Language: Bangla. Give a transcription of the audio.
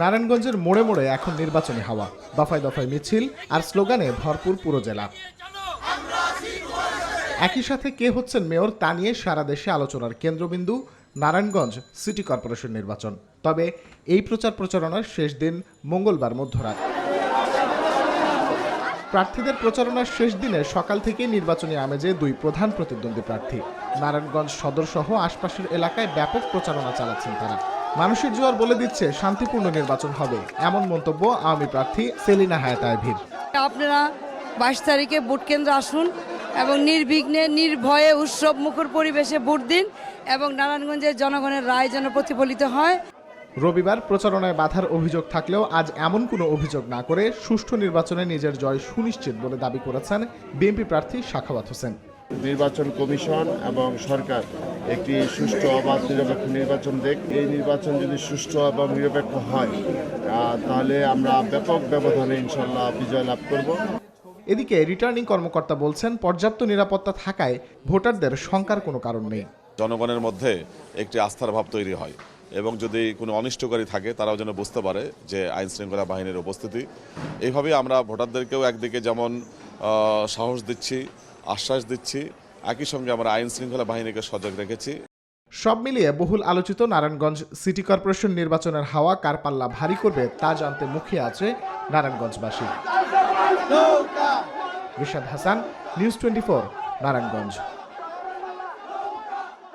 নারায়ণগঞ্জের মোড়ে মোড়ে এখন নির্বাচনী হাওয়া, দফায় দফায় মিছিল আর স্লোগানে ভরপুর পুরো জেলা। একই সাথে কে হচ্ছেন মেয়র তা নিয়ে সারা দেশে আলোচনার কেন্দ্রবিন্দু নারায়ণগঞ্জ সিটি কর্পোরেশন নির্বাচন। তবে এই প্রচার প্রচারণার শেষ দিন মঙ্গলবার মধ্যরাত। প্রার্থীদের প্রচারণার শেষ দিনে সকাল থেকেই নির্বাচনী আমেজে দুই প্রধান প্রতিদ্বন্দ্বী প্রার্থী। নারায়ণগঞ্জ সদর সহ আশপাশের এলাকায় ব্যাপক প্রচারণা চালাচ্ছেন তারা। মানুষের জোয়ার বলে দিচ্ছে শান্তিপূর্ণ নির্বাচন হবে। এমন মন্তব্য আওয়ামী প্রার্থী সেলিনা হায়াত আইভির আপনারা বাইশ তারিখে ভোট কেন্দ্রে আসুন এবং নির্বিঘ্নে নির্ভয়ে উৎসব মুখর পরিবেশে ভোট দিন এবং নারায়ণগঞ্জের জনগণের রায় যেন প্রতিফলিত হয়। রবিবার প্রচারণায় বাধার অভিযোগ থাকলেও আজ এমন কোনো অভিযোগ না করে সুষ্ঠু নির্বাচনে নিজের জয় সুনিশ্চিত বলে দাবি করেছেন বিএনপি প্রার্থী শাখাওয়াত হোসেন। নির্বাচন কমিশন এবং সরকার একটি সুষ্ঠু অবাধ নিরপেক্ষ নির্বাচন দেখ। এই নির্বাচন যদি সুষ্ঠু এবং নিরপেক্ষ হয় তাহলে আমরা ব্যাপক ব্যবধানে ইনশাল্লাহ বিজয় লাভ করব। এদিকে রিটার্নিং কর্মকর্তা বলছেন পর্যাপ্ত নিরাপত্তা থাকায় ভোটারদের শঙ্কার কোনো কারণ নেই। জনগণের মধ্যে একটি আস্থার ভাব তৈরি হয় এবং যদি কোনো অনিষ্টকারী থাকে তারাও যেন বুঝতে পারে যে আইন শৃঙ্খলা বাহিনীর উপস্থিতি। এইভাবেই আমরা ভোটারদেরকেও একদিকে যেমন সাহস দিচ্ছি আশ্বাস দিচ্ছি। একই সঙ্গে আমরা আইন শৃঙ্খলা বাহিনীকে সজাগ রেখেছি। সব মিলিয়ে বহুল আলোচিত নারায়ণগঞ্জ সিটি কর্পোরেশন নির্বাচনের হাওয়া কার পাল্লা ভারী করবে তা জানতে মুখে আছে নারায়ণগঞ্জবাসী। Rishad Hasan news twenty four Narayanganj.